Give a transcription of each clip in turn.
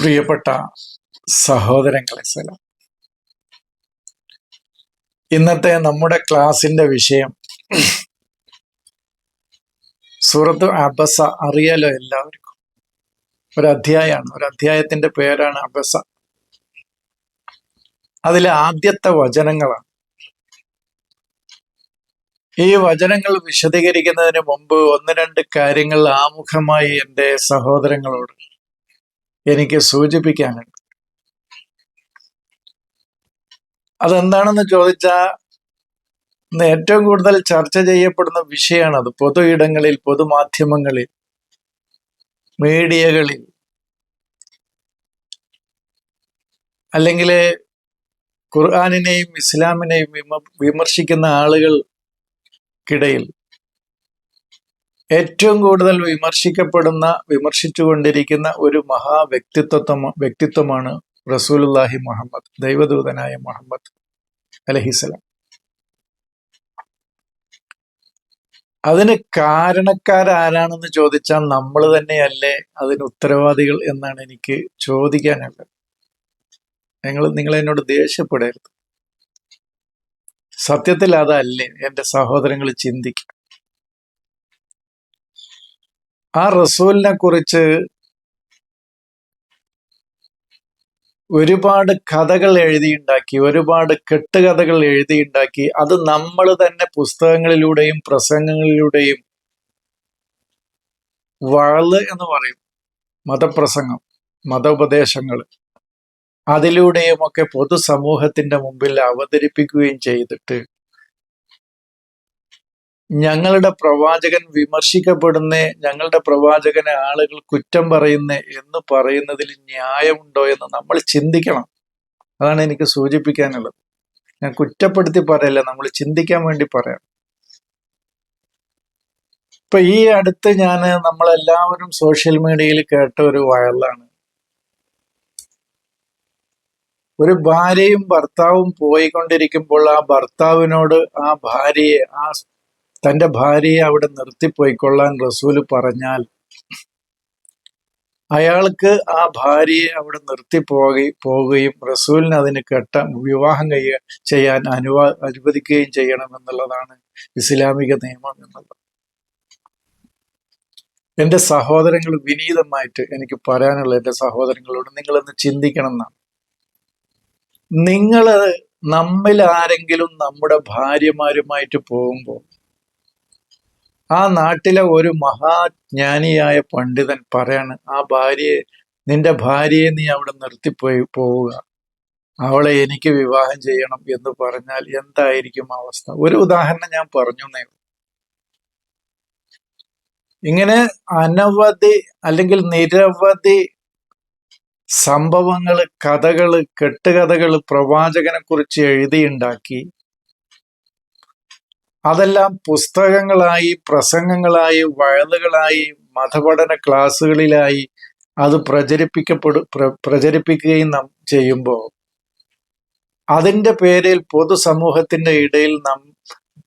പ്രിയപ്പെട്ട സഹോദരങ്ങളെ സലാം. ഇന്നത്തെ നമ്മുടെ ക്ലാസിന്റെ വിഷയം സൂറത്ത് അബസ അറിയാലോ എല്ലാവർക്കും. ഒരു അധ്യായമാണ്. ഒരു അധ്യായത്തിന്റെ പേരാണ് അബസ. അതിലെ ആദ്യത്തെ വചനങ്ങളാണ്. ഈ വചനങ്ങൾ വിശദീകരിക്കുന്നതിന് മുമ്പ് ഒന്ന് രണ്ട് കാര്യങ്ങൾ ആമുഖമായി എന്റെ സഹോദരങ്ങളോട് എനിക്ക് സൂചിപ്പിക്കാനുണ്ട്. അതെന്താണെന്ന് ചോദിച്ചാൽ ഏറ്റവും കൂടുതൽ ചർച്ച ചെയ്യപ്പെടുന്ന വിഷയമാണത്. പൊതു ഇടങ്ങളിൽ പൊതുമാധ്യമങ്ങളിൽ മീഡിയകളിൽ അല്ലെങ്കിൽ ഖുർആാനിനെയും ഇസ്ലാമിനെയും വിമ വിമർശിക്കുന്ന ആളുകൾക്കിടയിൽ ഏറ്റവും കൂടുതൽ വിമർശിക്കപ്പെടുന്ന വിമർശിച്ചുകൊണ്ടിരിക്കുന്ന ഒരു മഹാ വ്യക്തിത്വം വ്യക്തിത്വമാണ് റസൂലുല്ലാഹി മുഹമ്മദ് ദൈവദൂതനായ മുഹമ്മദ് അലഹിസ്ലാം അതിന് കാരണക്കാരാരാണെന്ന് ചോദിച്ചാൽ നമ്മൾ തന്നെയല്ലേ അതിന് ഉത്തരവാദികൾ എന്നാണ് എനിക്ക് ചോദിക്കാനുള്ളത്. നിങ്ങൾ എന്നോട് ദേഷ്യപ്പെടരുത്. സത്യത്തിൽ അതല്ലേ എന്റെ സഹോദരങ്ങൾ ചിന്തിക്കുക ആ റസൂലിനെ കുറിച്ച് ഒരുപാട് കഥകൾ എഴുതിയുണ്ടാക്കി ഒരുപാട് കെട്ടുകഥകൾ എഴുതിയുണ്ടാക്കി. അത് നമ്മൾ തന്നെ പുസ്തകങ്ങളിലൂടെയും പ്രസംഗങ്ങളിലൂടെയും വഴൽ എന്ന് പറയും. മതപ്രസംഗം മത മതോപദേശങ്ങൾ. അതിലൂടെയുമൊക്കെ പൊതുസമൂഹത്തിന്റെ മുമ്പിൽ അവതരിപ്പിക്കുകയും ചെയ്തിട്ട് ഞങ്ങളുടെ പ്രവാചകൻ വിമർശിക്കപ്പെടുന്ന ഞങ്ങളുടെ പ്രവാചകനെ ആളുകൾ കുറ്റം പറയുന്ന എന്ന് പറയുന്നതിൽ ന്യായമുണ്ടോ എന്ന് നമ്മൾ ചിന്തിക്കണം. അതാണ് എനിക്ക് സൂചിപ്പിക്കാനുള്ളത്. ഞാൻ കുറ്റപ്പെടുത്തി പറയല്ല നമ്മൾ ചിന്തിക്കാൻ വേണ്ടി പറയാം ഇപ്പൊ ഈ അടുത്ത് ഞാൻ നമ്മളെല്ലാവരും സോഷ്യൽ മീഡിയയിൽ കേട്ട ഒരു വയലാണ് ഒരു ഭാര്യയും ഭർത്താവും പോയിക്കൊണ്ടിരിക്കുമ്പോൾ ആ ഭർത്താവിനോട് ആ ഭാര്യയെ ആ തന്റെ ഭാര്യയെ അവിടെ നിർത്തിപ്പോയിക്കൊള്ളാൻ റസൂൽ പറഞ്ഞാൽ അയാൾക്ക് ആ ഭാര്യയെ അവിടെ നിർത്തി പോവുകയും റസൂലിന് അതിന് കെട്ട വിവാഹം കഴിയ ചെയ്യാൻ അനുവാ അനുവദിക്കുകയും ചെയ്യണം എന്നുള്ളതാണ് ഇസ്ലാമിക നിയമം എന്നുള്ളത്. എന്റെ സഹോദരങ്ങൾ വിനീതമായിട്ട് എനിക്ക് പറയാനുള്ള എന്റെ സഹോദരങ്ങളോട് നിങ്ങളൊന്ന് ചിന്തിക്കണം എന്നാണ് നിങ്ങൾ നമ്മിൽ ആരെങ്കിലും നമ്മുടെ ഭാര്യമാരുമായിട്ട് പോകുമ്പോൾ ആ നാട്ടിലെ ഒരു മഹാജ്ഞാനിയായ പണ്ഡിതൻ പറയാണ് ആ ഭാര്യയെ നിന്റെ ഭാര്യയെ നീ അവിടെ നിർത്തിപ്പോയി പോവുക. അവളെ എനിക്ക് വിവാഹം ചെയ്യണം എന്ന് പറഞ്ഞാൽ എന്തായിരിക്കും അവസ്ഥ? ഒരു ഉദാഹരണം ഞാൻ പറഞ്ഞു നേ ഇങ്ങനെ അനവധി അല്ലെങ്കിൽ നിരവധി സംഭവങ്ങൾ കഥകൾ കെട്ടുകഥകൾ പ്രവാചകനെ കുറിച്ച് എഴുതിയുണ്ടാക്കി. അതെല്ലാം പുസ്തകങ്ങളായി പ്രസംഗങ്ങളായി വഴലുകളായി മതപഠന ക്ലാസ്സുകളിലായി അത് പ്രചരിപ്പിക്കപ്പെടു പ്രചരിപ്പിക്കുകയും നാം ചെയ്യുമ്പോൾ അതിന്റെ പേരിൽ പൊതുസമൂഹത്തിന്റെ ഇടയിൽ നാം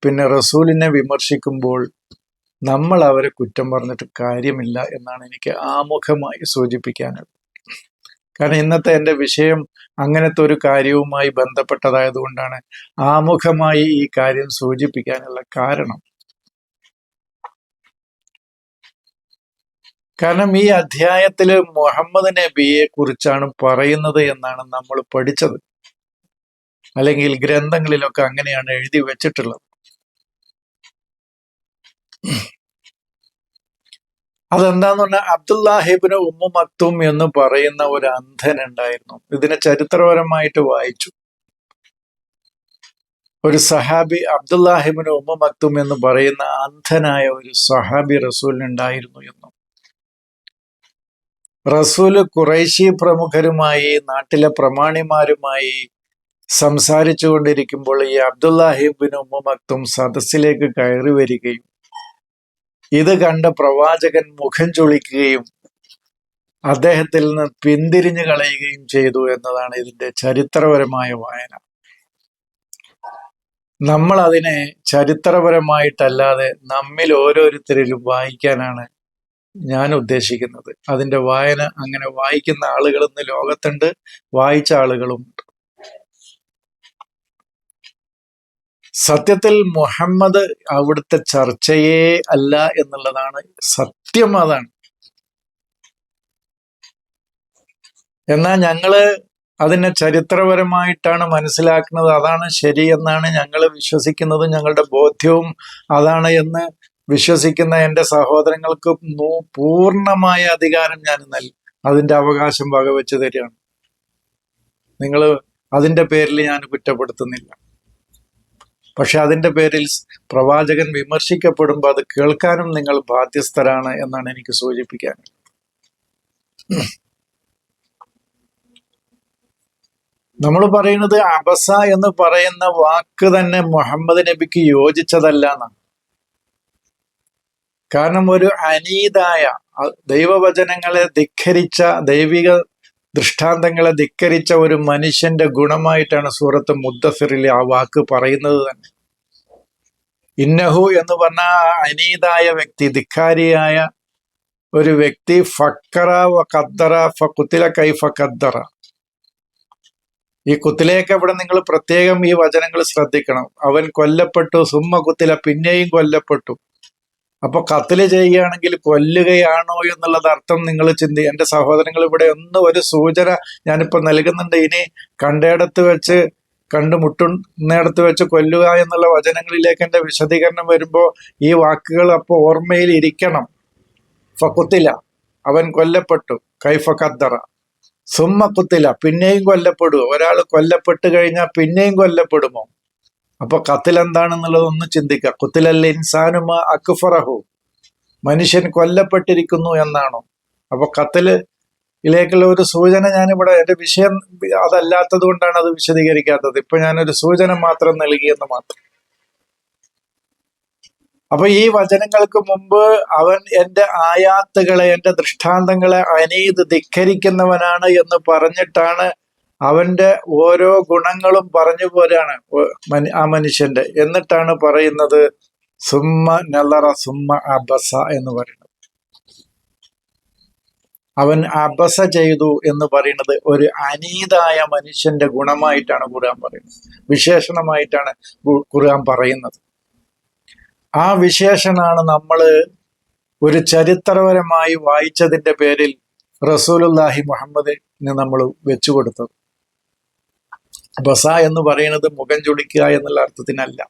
പിന്നെ റസൂലിനെ വിമർശിക്കുമ്പോൾ നമ്മൾ അവരെ കുറ്റം പറഞ്ഞിട്ട് കാര്യമില്ല എന്നാണ് എനിക്ക് ആമുഖമായി സൂചിപ്പിക്കാനുള്ളത്. കാരണം ഇന്നത്തെ എന്റെ വിഷയം അങ്ങനത്തെ ഒരു കാര്യവുമായി ബന്ധപ്പെട്ടതായതുകൊണ്ടാണ് ആമുഖമായി ഈ കാര്യം സൂചിപ്പിക്കാനുള്ള കാരണം. കാരണം ഈ അധ്യായത്തിൽ മുഹമ്മദ് നബിയെ കുറിച്ചാണ് പറയുന്നത് എന്നാണ് നമ്മൾ പഠിച്ചത്. അല്ലെങ്കിൽ ഗ്രന്ഥങ്ങളിലൊക്കെ അങ്ങനെയാണ് എഴുതി വെച്ചിട്ടുള്ളത്. അതെന്താന്ന് പറഞ്ഞാൽ അബ്ദുല്ലാഹിബിന് ഉമ്മു മക്തും എന്ന് പറയുന്ന ഒരു അന്ധൻ ഉണ്ടായിരുന്നു ഇതിനെ ചരിത്രപരമായിട്ട് വായിച്ചു. ഒരു സഹാബി അബ്ദുല്ലാഹിബിന് ഉമ്മു മക്തും എന്ന് പറയുന്ന അന്ധനായ ഒരു സഹാബി റസൂലിനുണ്ടായിരുന്നു എന്നും. റസൂൽ കുറേശി പ്രമുഖരുമായി നാട്ടിലെ പ്രമാണിമാരുമായി സംസാരിച്ചു കൊണ്ടിരിക്കുമ്പോൾ ഈ അബ്ദുല്ലാഹിബിൻ ഉമ്മു മക്തും സദസ്സിലേക്ക് കയറി വരികയും ഇത് കണ്ട പ്രവാചകൻ മുഖം ചൊളിക്കുകയും അദ്ദേഹത്തിൽ നിന്ന് പിന്തിരിഞ്ഞു കളയുകയും ചെയ്തു എന്നതാണ് ഇതിന്റെ ചരിത്രപരമായ വായന. നമ്മൾ അതിനെ ചരിത്രപരമായിട്ടല്ലാതെ നമ്മിൽ ഓരോരുത്തരിലും വായിക്കാനാണ് ഞാൻ ഉദ്ദേശിക്കുന്നത്. അതിന്റെ വായന അങ്ങനെ വായിക്കുന്ന ആളുകൾ ഇന്ന് ലോകത്തുണ്ട് വായിച്ച ആളുകളുമുണ്ട്. സത്യത്തിൽ മുഹമ്മദ് അവിടുത്തെ ചർച്ചയേ അല്ല എന്നുള്ളതാണ് സത്യം അതാണ്. എന്നാൽ ഞങ്ങൾ അതിനെ ചരിത്രപരമായിട്ടാണ് മനസ്സിലാക്കുന്നത്. അതാണ് ശരി എന്നാണ് ഞങ്ങൾ വിശ്വസിക്കുന്നത്. ഞങ്ങളുടെ ബോധ്യവും അതാണ് എന്ന് വിശ്വസിക്കുന്ന എന്റെ സഹോദരങ്ങൾക്ക് പൂർണമായ അധികാരം ഞാൻ നൽകി. അതിന്റെ അവകാശം വകവെച്ച് തരികയാണ്. നിങ്ങൾ അതിന്റെ പേരിൽ ഞാൻ കുറ്റപ്പെടുത്തുന്നില്ല. പക്ഷെ അതിന്റെ പേരിൽ പ്രവാചകൻ വിമർശിക്കപ്പെടുമ്പോൾ അത് കേൾക്കാനും നിങ്ങൾ ബാധ്യസ്ഥരാണ് എന്നാണ് എനിക്ക് സൂചിപ്പിക്കാൻ. നമ്മൾ പറയുന്നത് അബസ എന്ന് പറയുന്ന വാക്ക് തന്നെ മുഹമ്മദ് നബിക്ക് യോജിച്ചതല്ല എന്നാണ് കാരണം ഒരു അനീതായ ദൈവവചനങ്ങളെ ധിഖരിച്ച ദൈവിക ദൃഷ്ടാന്തങ്ങളെ ധിക്കരിച്ച ഒരു മനുഷ്യന്റെ ഗുണമായിട്ടാണ് സൂറത്ത് മുദ്ദസിറിലെ ആ വാക്ക് പറയുന്നത് തന്നെ. ഇന്നഹു എന്ന് പറഞ്ഞ അനീതായ വ്യക്തി ധിക്കാരിയായ ഒരു വ്യക്തി ഫക്കറ വ കദ്ദറ ഫ കുത്തില കൈഫ ഖദ്ദറ. ഈ കുത്തിലേക്ക് അവിടെ നിങ്ങൾ പ്രത്യേകം ഈ വചനങ്ങൾ ശ്രദ്ധിക്കണം. അവൻ കൊല്ലപ്പെട്ടു സുമ്മ കുത്തില പിന്നെയും കൊല്ലപ്പെട്ടു. അപ്പൊ കത്തിൽ ചെയ്യുകയാണെങ്കിൽ കൊല്ലുകയാണോ എന്നുള്ളത് അർത്ഥം നിങ്ങൾ ചിന്തി എന്റെ സഹോദരങ്ങൾ ഇവിടെ ഒന്ന് ഒരു സൂചന ഞാനിപ്പോ നൽകുന്നുണ്ട്. ഇനി കണ്ടയിടത്ത് വെച്ച് കണ്ടുമുട്ടുന്നിടത്ത് വെച്ച് കൊല്ലുക എന്നുള്ള വചനങ്ങളിലേക്ക് എന്റെ വിശദീകരണം വരുമ്പോൾ ഈ വാക്കുകൾ അപ്പോൾ ഓർമ്മയിൽ ഇരിക്കണം. ഫക്കുത്തില അവൻ കൊല്ലപ്പെട്ടു. കൈഫ ഖദ്ദറ സുമ്മ കുത്തില പിന്നെയും കൊല്ലപ്പെടുമോ ഒരാൾ കൊല്ലപ്പെട്ട് കഴിഞ്ഞാൽ പിന്നെയും കൊല്ലപ്പെടുമോ? അപ്പൊ കത്തിൽ എന്താണെന്നുള്ളത് ഒന്ന് ചിന്തിക്കുക കുത്തിലല്ല ഇൻസാനുമ അക്ഫറഹു. മനുഷ്യൻ കൊല്ലപ്പെട്ടിരിക്കുന്നു എന്നാണോ? അപ്പൊ കത്തിൽ ഇതിലേക്കുള്ള ഒരു സൂചന ഞാനിവിടെ എന്റെ വിഷയം അതല്ലാത്തത് കൊണ്ടാണ് അത് വിശദീകരിക്കാത്തത്. ഇപ്പൊ ഞാനൊരു സൂചന മാത്രം നൽകിയെന്ന് മാത്രം. അപ്പൊ ഈ വചനങ്ങൾക്ക് മുമ്പ് അവൻ എന്റെ ആയാത്തുകളെ എന്റെ ദൃഷ്ടാന്തങ്ങളെ അനീത് ധിക്കരിക്കുന്നവനാണ് എന്ന് പറഞ്ഞിട്ടാണ് അവന്റെ ഓരോ ഗുണങ്ങളും പറഞ്ഞു പോരാണ് ആ മനുഷ്യന്റെ. എന്നിട്ടാണ് പറയുന്നത് സുമ്മ നല്ലറ സുമ്മ അബസ എന്ന് പറയുന്നത്. അവൻ അബസ ചെയ്തു എന്ന് പറയുന്നത് ഒരു അനീതായ മനുഷ്യന്റെ ഗുണമായിട്ടാണ് ഖുർആൻ പറയുന്നത്. വിശേഷണമായിട്ടാണ് ഖുർആൻ പറയുന്നത്. ആ വിശേഷനാണ് നമ്മൾ ഒരു ചരിത്രപരമായി വായിച്ചതിന്റെ പേരിൽ റസൂലുല്ലാഹി മുഹമ്മദിന് നമ്മൾ വെച്ചു കൊടുത്തത്. ബസ എന്ന് പറയുന്നത് മുഖം ചുളിക്കുക എന്നുള്ള അർത്ഥത്തിനല്ല.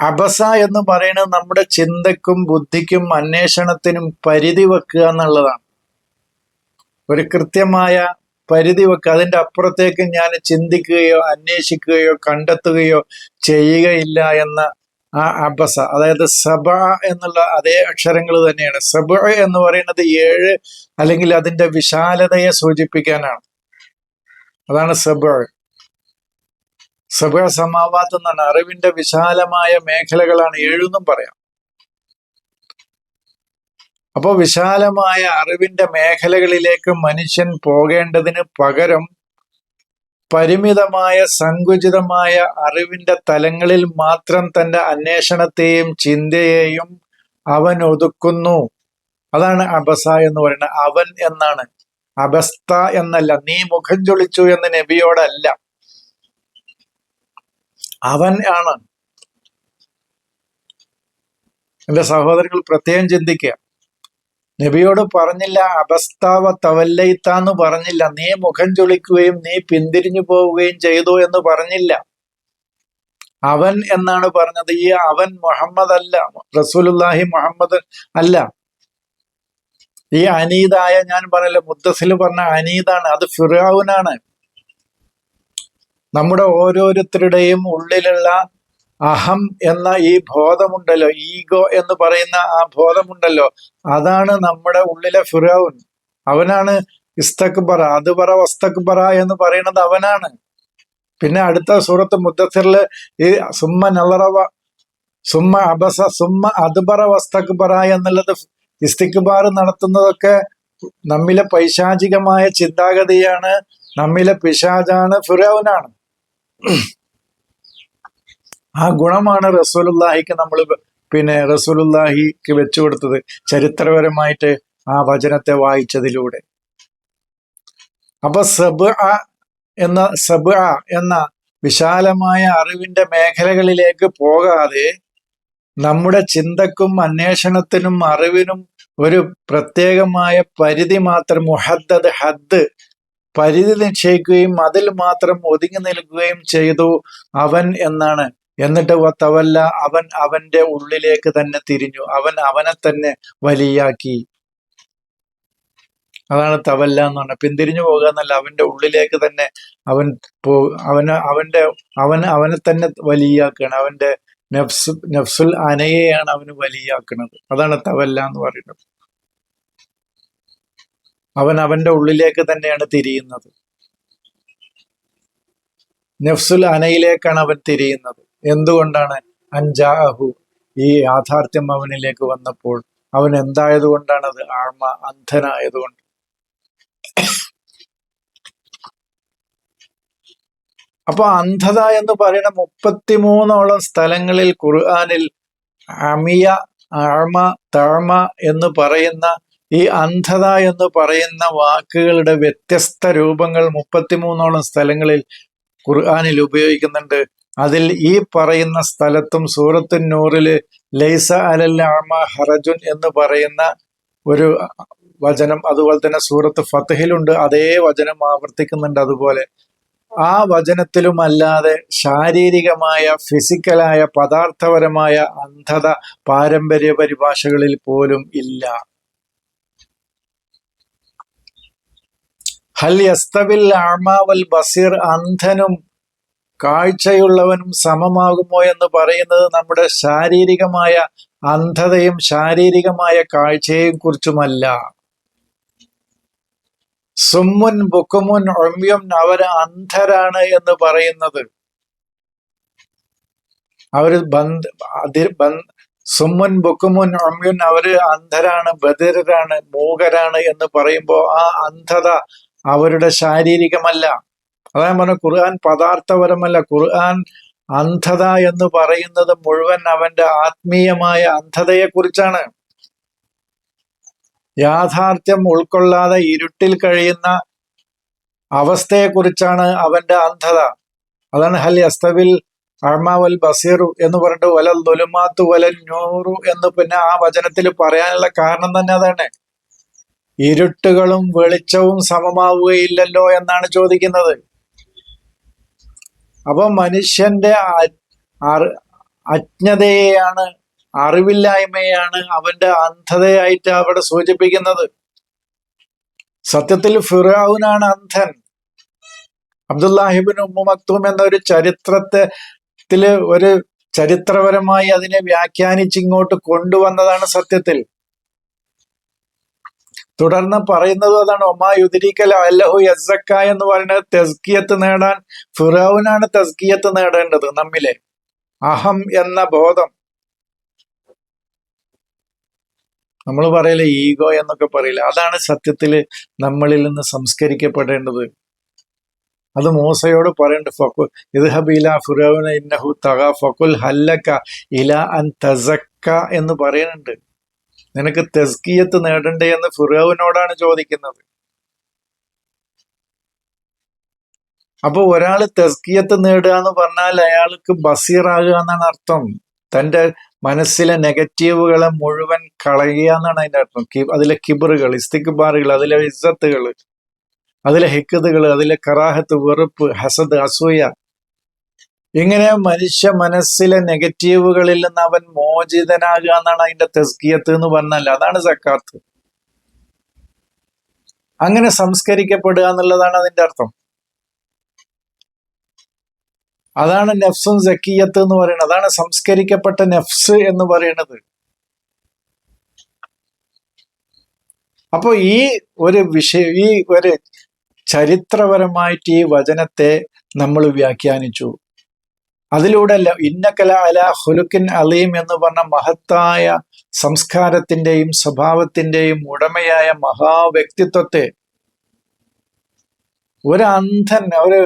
അബസ എന്ന് പറയുന്നത് നമ്മുടെ ചിന്തക്കും ബുദ്ധിക്കും അന്വേഷണത്തിനും പരിധി വെക്കുക എന്നുള്ളതാണ്. ഒരു കൃത്യമായ പരിധി വെക്കുക. അതിന്റെ അപ്പുറത്തേക്ക് ഞാൻ ചിന്തിക്കുകയോ അന്വേഷിക്കുകയോ കണ്ടെത്തുകയോ ചെയ്യുകയില്ല എന്ന ആ അബസ. അതായത് സബ എന്നുള്ള അതേ അക്ഷരങ്ങൾ തന്നെയാണ്. സബ എന്ന് പറയുന്നത് ഏഴ് അല്ലെങ്കിൽ അതിന്റെ വിശാലതയെ സൂചിപ്പിക്കാനാണ്. അതാണ് സബ് സബ സമാവാത്ത് എന്നാണ് അറിവിന്റെ വിശാലമായ മേഖലകളാണ് ഏഴെന്നും പറയാം. അപ്പോൾ വിശാലമായ അറിവിന്റെ മേഖലകളിലേക്ക് മനുഷ്യൻ പോകേണ്ടതിന് പകരം പരിമിതമായ സങ്കുചിതമായ അറിവിന്റെ തലങ്ങളിൽ മാത്രം തന്റെ അന്വേഷണത്തെയും ചിന്തയെയും അവൻ ഒതുക്കുന്നു. അതാണ് അബസ എന്ന് പറയുന്നത്. അവൻ എന്നാണ്. അബസ്ത എന്നല്ല നീ മുഖം ചൊളിച്ചു എന്ന് നബിയോടല്ല. അവൻ ആണ്. എന്റെ സഹോദരങ്ങൾ പ്രത്യേകം ചിന്തിക്കുക. നബിയോട് പറഞ്ഞില്ല അബസ്താവ തവല്ലയിത്താന്ന് പറഞ്ഞില്ല. നീ മുഖം ചൊളിക്കുകയും നീ പിന്തിരിഞ്ഞു പോവുകയും ചെയ്തു എന്ന് പറഞ്ഞില്ല. അവൻ എന്നാണ് പറഞ്ഞത്? ഈ അവൻ മുഹമ്മദ് അല്ല റസൂലുല്ലാഹി മുഹമ്മദ് അല്ല. ഈ അനീതായ ഞാൻ പറഞ്ഞല്ലോ മുദ്ദസിൽ പറഞ്ഞ അനീതാണ് അത് ഫിറാവുനാണ്. നമ്മുടെ ഓരോരുത്തരുടെയും ഉള്ളിലുള്ള അഹം എന്ന ഈ ബോധമുണ്ടല്ലോ ഈഗോ എന്ന് പറയുന്ന ആ ബോധമുണ്ടല്ലോ അതാണ് നമ്മുടെ ഉള്ളിലെ ഫിറാവുൻ. അവനാണ് ഇസ്തക്ബറ അത് പറ വസ്തക്ബറ എന്ന് പറയുന്നത് അവനാണ്. പിന്നെ അടുത്ത സൂറത്ത് മുദ്ദസിറിൽ ഈ സുമ്മ നലറവ സുമ്മ അബസ സുമ്മ അതുബറ വസ്തക്ബറ എന്നുള്ളത് ഇസ്തിക്ബാർ നടത്തുന്നതൊക്കെ നമ്മിലെ പൈശാചികമായ ചിന്താഗതിയാണ് നമ്മിലെ പിശാചാണ് ഫിറൌനാണ്. ആ ഗുണമാണ് റസൂലുല്ലാഹിക്ക് നമ്മൾ പിന്നെ റസൂലുല്ലാഹിക്ക് വെച്ചു കൊടുത്തത് ചരിത്രപരമായിട്ട് ആ വചനത്തെ വായിച്ചതിലൂടെ. അപ്പൊ സബ് അ എന്ന സബ് എന്ന വിശാലമായ അറിവിന്റെ മേഖലകളിലേക്ക് പോകാതെ നമ്മുടെ ചിന്തക്കും അന്വേഷണത്തിനും അറിവിനും ഒരു പ്രത്യേകമായ പരിധി മാത്രം മുഹദ്ദത് ഹദ് പരിധി നിശ്ചയിക്കുകയും അതിൽ മാത്രം ഒതുങ്ങി നിൽക്കുകയും ചെയ്തു അവൻ എന്നാണ്. എന്നിട്ട് തവല്ല അവൻ അവന്റെ ഉള്ളിലേക്ക് തന്നെ തിരിഞ്ഞു. അവൻ അവനെ തന്നെ വലിയാക്കി. അതാണ് തവല്ല എന്ന് പറഞ്ഞാൽ പിന്തിരിഞ്ഞു പോകുക എന്നല്ല അവന്റെ ഉള്ളിലേക്ക് തന്നെ അവൻ പോ അവന് അവന്റെ അവൻ അവനെ തന്നെ വലിയാക്കുകയാണ്. അവന്റെ നഫ്സ് നഫ്സുൽ അനയെയാണ് അവന് വലിയാക്കുന്നത്. അതാണ് തവല്ല എന്ന് പറയുന്നത്. അവൻ അവന്റെ ഉള്ളിലേക്ക് തന്നെയാണ് തിരിയുന്നത്. നഫ്സുൽ അനയിലേക്കാണ് അവൻ തിരിയുന്നത്. എന്തുകൊണ്ടാണ്? അൻജാഹു ഈ യാഥാർത്ഥ്യം അവനിലേക്ക് വന്നപ്പോൾ അവൻ എന്തായതുകൊണ്ടാണ് അത് ആഴ്മ അന്ധനായതുകൊണ്ട്. അപ്പൊ അന്ധത എന്ന് പറയുന്ന മുപ്പത്തിമൂന്നോളം സ്ഥലങ്ങളിൽ ഖുർആാനിൽ അമിയ ആഴ്മ താഴ്മ എന്ന് പറയുന്ന ഈ അന്ധത എന്ന് പറയുന്ന വാക്കുകളുടെ വ്യത്യസ്ത രൂപങ്ങൾ മുപ്പത്തിമൂന്നോളം സ്ഥലങ്ങളിൽ ഖുർആാനിൽ ഉപയോഗിക്കുന്നുണ്ട്. അതിൽ ഈ പറയുന്ന സ്ഥലത്തും സൂറത്തു നൂറിൽ ലൈസ അലൽ ആമ ഹറജുൻ എന്ന് പറയുന്ന ഒരു വചനം അതുപോലെ തന്നെ സൂറത്ത് ഫത്തഹിലുണ്ട് അതേ വചനം ആവർത്തിക്കുന്നുണ്ട് അതുപോലെ. ആ വചനത്തിലും അല്ലാതെ ശാരീരികമായ ഫിസിക്കലായ പദാർത്ഥപരമായ അന്ധത പാരമ്പര്യ പരിഭാഷകളിൽ പോലും ഇല്ല. ഹൽ യസ്തവിൽ ആമാവൽ ബസീർ അന്ധനും കാഴ്ചയുള്ളവനും സമമാകുമോ എന്ന് പറയുന്നത് നമ്മുടെ ശാരീരികമായ അന്ധതയും ശാരീരികമായ കാഴ്ചയെയും കുറിച്ചുമല്ല. സുമ്മുൻ ബുക്കുമുൻ ഒമ്യം അവർ അന്ധരാണ് എന്ന് പറയുന്നത്. അവർ ബന്ധ അതിർ സുമ്മുൻ ബുക്കുമുൻ ഒമ്യുൻ അവർ അന്ധരാണ് ബദിരരാണ് മൂകരാണ് എന്ന് പറയുമ്പോൾ ആ അന്ധത അവരുടെ ശാരീരികമല്ല. അതായത് പറഞ്ഞ ഖുർആൻ പദാർത്ഥപരമല്ല. ഖുർആൻ അന്ധത എന്ന് പറയുന്നത് മുഴുവൻ അവന്റെ ആത്മീയമായ അന്ധതയെ കുറിച്ചാണ് യാഥാർത്ഥ്യം ഉൾക്കൊള്ളാതെ ഇരുട്ടിൽ കഴിയുന്ന അവസ്ഥയെക്കുറിച്ചാണ് അവന്റെ അന്ധത. അതാണ് ഹൽ അസ്തവിൽ അഴ്മാവൽ ബസീറു എന്ന് പറഞ്ഞിട്ട് വലൽ ദുലുമാത്തു വലൽ ഞൂറു എന്ന് പിന്നെ ആ വചനത്തിൽ പറയാനുള്ള കാരണം തന്നെ അതാണ്. ഇരുട്ടുകളും വെളിച്ചവും സമമാവുകയില്ലല്ലോ എന്നാണ് ചോദിക്കുന്നത്. അപ്പൊ മനുഷ്യന്റെ അജ്ഞതയെയാണ് അറിവില്ലായ്മയാണ് അവന്റെ അന്ധതയായിട്ട് അവിടെ സൂചിപ്പിക്കുന്നത്. സത്യത്തിൽ ഫിറാവുനാണ് അന്ധൻ. അബ്ദുല്ലാഹിബിൻ ഉമ്മ എന്ന ഒരു ചരിത്രത്തിൽ ഒരു ചരിത്രപരമായി അതിനെ വ്യാഖ്യാനിച്ച് ഇങ്ങോട്ട് കൊണ്ടുവന്നതാണ് സത്യത്തിൽ. തുടർന്ന് പറയുന്നത് അതാണ് ഒമാ യുദിരിക്കൽ അല്ലഹു യസക്ക എന്ന് പറയുന്നത് തെസ്കിയത്ത് നേടാൻ ഫിറാവുനാണ് തെസ്കിയത്ത് നേടേണ്ടത് നമ്മിലെ. അഹം എന്ന ബോധം. നമ്മൾ പറയില്ല ഈഗോ എന്നൊക്കെ പറയില്ല അതാണ് സത്യത്തിൽ നമ്മളിൽ നിന്ന് സംസ്കരിക്കപ്പെടേണ്ടത്. അത് മൂസയോട് പറയേണ്ട ഫക്കു ഇത് ഹബീല ഫുറോന ഇന്നഹു തക ഫക്കുൽ ഹല്ലക്ക ഇല അൻ തസക്ക എന്ന് പറയുന്നുണ്ട് നിനക്ക് തെസ്കിയത്ത് നേടണ്ടേ എന്ന് ഫുറോവിനോടാണ് ചോദിക്കുന്നത്. അപ്പൊ ഒരാൾ തെസ്കിയത്ത് നേടുക എന്ന് പറഞ്ഞാൽ അയാൾക്ക് ബസീറാകുക എന്നാണ് അർത്ഥം. തന്റെ മനസ്സിലെ നെഗറ്റീവുകളെ മുഴുവൻ കളയുക എന്നാണ് അതിന്റെ അർത്ഥം അതിലെ കിബറുകൾ ഇസ്തിക്ബാറുകൾ അതിലെ ഇസ്സത്തുകൾ അതിലെ ഹിക്കതുകൾ അതിലെ കറാഹത്ത് വെറുപ്പ് ഹസദ് അസൂയ. ഇങ്ങനെ മനുഷ്യ മനസ്സിലെ നെഗറ്റീവുകളിൽ നിന്ന് അവൻ മോചിതനാകുക എന്നാണ് അതിന്റെ തെസ്കിയത്ത് എന്ന് പറഞ്ഞാൽ അതാണ് സക്കാത്ത്. അങ്ങനെ സംസ്കരിക്കപ്പെടുക എന്നുള്ളതാണ് അതിന്റെ അർത്ഥം. അതാണ് നെഫ്സും സക്കിയത്ത് എന്ന് പറയുന്നത്. അതാണ് സംസ്കരിക്കപ്പെട്ട നെഫ്സ് എന്ന് പറയുന്നത്. അപ്പോൾ ഈ ഒരു വിഷയം ഈ ഒരു ചരിത്രപരമായിട്ട് ഈ വചനത്തെ നമ്മൾ വ്യാഖ്യാനിച്ചു. അതിലൂടെ ഇന്നക്കല അല ഹുലുക്കിൻ അലീം എന്ന് പറഞ്ഞ മഹത്തായ സംസ്കാരത്തിന്റെയും സ്വഭാവത്തിന്റെയും ഉടമയായ മഹാവ്യക്തിത്വത്തെ ഒരു അന്ധൻ ഒരു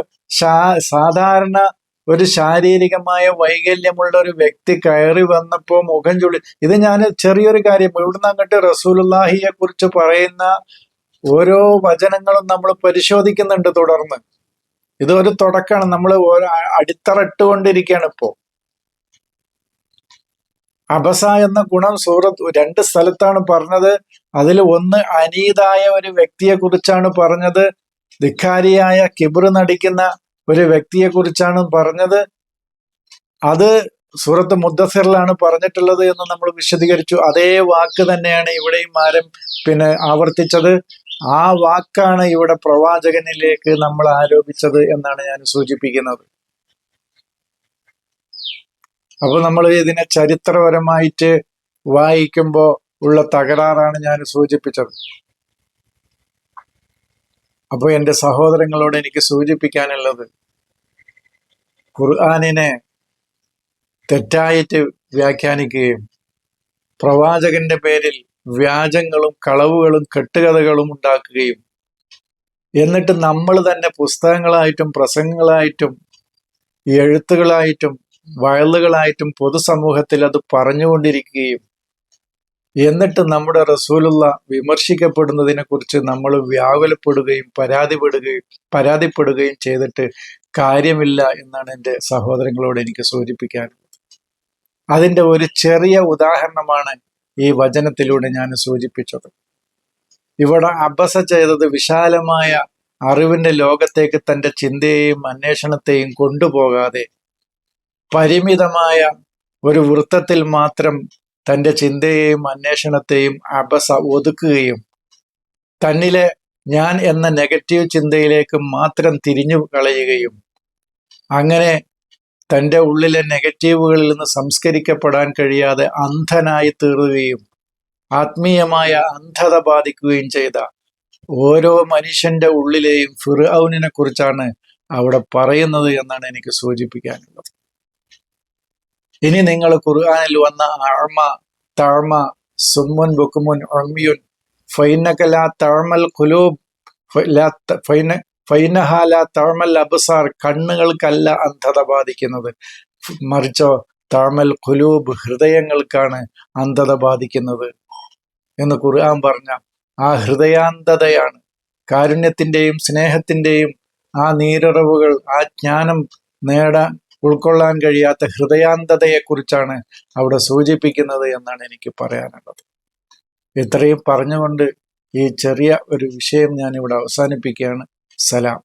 സാധാരണ ഒരു ശാരീരികമായ വൈകല്യമുള്ള ഒരു വ്യക്തി കയറി വന്നപ്പോ മുഖം ചുളി ഇത് ഞാൻ ചെറിയൊരു കാര്യം ഇവിടുന്ന് അങ്ങോട്ട് റസൂലുല്ലാഹിയെ കുറിച്ച് പറയുന്ന ഓരോ വചനങ്ങളും നമ്മൾ പരിശോധിക്കുന്നുണ്ട് തുടർന്ന്. ഇത് ഒരു തുടക്കമാണ് നമ്മൾ അടിത്തറ കൊണ്ടിരിക്കുകയാണ് ഇപ്പോ. അബസ എന്ന ഗുണം സൂറത്ത് രണ്ട് സ്ഥലത്താണ് പറഞ്ഞത്. അതിൽ ഒന്ന് അനീതായ ഒരു വ്യക്തിയെ കുറിച്ചാണ് പറഞ്ഞത്. ധിക്കാരിയായ കിബ്രു നടിക്കുന്ന ഒരു വ്യക്തിയെക്കുറിച്ചാണ് പറഞ്ഞത്. അത് സൂറത്ത് മുദ്ദസറിലാണ് പറഞ്ഞിട്ടുള്ളത് എന്ന് നമ്മൾ വിശദീകരിച്ചു. അതേ വാക്ക് തന്നെയാണ് ഇവിടെയും ആരും പിന്നെ ആവർത്തിച്ചത്. ആ വാക്കാണ് ഇവിടെ പ്രവാചകനിലേക്ക് നമ്മൾ ആരോപിച്ചത് എന്നാണ് ഞാൻ സൂചിപ്പിക്കുന്നത്. അപ്പൊ നമ്മൾ ഇതിനെ ചരിത്രപരമായിട്ട് വായിക്കുമ്പോൾ ഉള്ള തകരാറാണ് ഞാൻ സൂചിപ്പിച്ചത്. അപ്പോൾ എന്റെ സഹോദരങ്ങളോട് എനിക്ക് സൂചിപ്പിക്കാനുള്ളത് ഖുർആാനിനെ തെറ്റായിട്ട് വ്യാഖ്യാനിക്കുകയും പ്രവാചകന്റെ പേരിൽ വ്യാജങ്ങളും കളവുകളും കെട്ടുകഥകളും ഉണ്ടാക്കുകയും എന്നിട്ട് നമ്മൾ തന്നെ പുസ്തകങ്ങളായിട്ടും പ്രസംഗങ്ങളായിട്ടും എഴുത്തുകളായിട്ടും വയലുകളായിട്ടും പൊതുസമൂഹത്തിൽ അത് പറഞ്ഞുകൊണ്ടിരിക്കുകയും എന്നിട്ട് നമ്മുടെ റസൂലുള്ള വിമർശിക്കപ്പെടുന്നതിനെ കുറിച്ച് നമ്മൾ വ്യാകുലപ്പെടുകയും പരാതിപ്പെടുകയും പരാതിപ്പെടുകയും ചെയ്തിട്ട് കാര്യമില്ല എന്നാണ് എന്റെ സഹോദരങ്ങളോട് എനിക്ക് സൂചിപ്പിക്കാനുള്ളത് അതിന്റെ ഒരു ചെറിയ ഉദാഹരണമാണ് ഈ വചനത്തിലൂടെ ഞാൻ സൂചിപ്പിച്ചത്. ഇവിടെ അബസ ചെയ്തത് വിശാലമായ അറിവിന്റെ ലോകത്തേക്ക് തന്റെ ചിന്തയെയും അന്വേഷണത്തെയും കൊണ്ടുപോകാതെ പരിമിതമായ ഒരു വൃത്തത്തിൽ മാത്രം തന്റെ ചിന്തയെയും അന്വേഷണത്തെയും അബസ ഒതുക്കുകയും തന്നിലെ ഞാൻ എന്ന നെഗറ്റീവ് ചിന്തയിലേക്ക് മാത്രം തിരിഞ്ഞു കളയുകയും അങ്ങനെ തന്റെ ഉള്ളിലെ നെഗറ്റീവുകളിൽ നിന്ന് സംസ്കരിക്കപ്പെടാൻ കഴിയാതെ അന്ധനായി തീർക്കുകയും ആത്മീയമായ അന്ധത ബാധിക്കുകയും ചെയ്ത ഓരോ മനുഷ്യന്റെ ഉള്ളിലെയും ഫിർഔനിനെ കുറിച്ചാണ് അവിടെ പറയുന്നത് എന്നാണ് എനിക്ക് സൂചിപ്പിക്കാനുള്ളത്. ഇനി നിങ്ങൾ ഖുർആാനിൽ വന്ന അഴമ താഴ്മ സുമ്മുൻ ബുക്കുമുൻ ഒമ്മിയുൻ ഫൈനകല താഴ്മൽ കുലൂബ് ഫൈന ഫൈനഹാല താഴ്മൽ അബസാർ കണ്ണുകൾക്കല്ല അന്ധത ബാധിക്കുന്നത്. മറിച്ചോ താഴ്മൽ കുലൂബ് ഹൃദയങ്ങൾക്കാണ് അന്ധത ബാധിക്കുന്നത് എന്ന് ഖുർആൻ പറഞ്ഞ ആ ഹൃദയാന്ധതയാണ്. കാരുണ്യത്തിന്റെയും സ്നേഹത്തിന്റെയും ആ നീരറവുകൾ ആ ജ്ഞാനം നേടാൻ ഉൾക്കൊള്ളാൻ കഴിയാത്ത ഹൃദയാന്തതയെക്കുറിച്ചാണ് അവിടെ സൂചിപ്പിക്കുന്നത് എന്നാണ് എനിക്ക് പറയാനുള്ളത്. ഇത്രയും പറഞ്ഞുകൊണ്ട് ഈ ചെറിയ ഒരു വിഷയം ഞാനിവിടെ അവസാനിപ്പിക്കുകയാണ്. സലാം.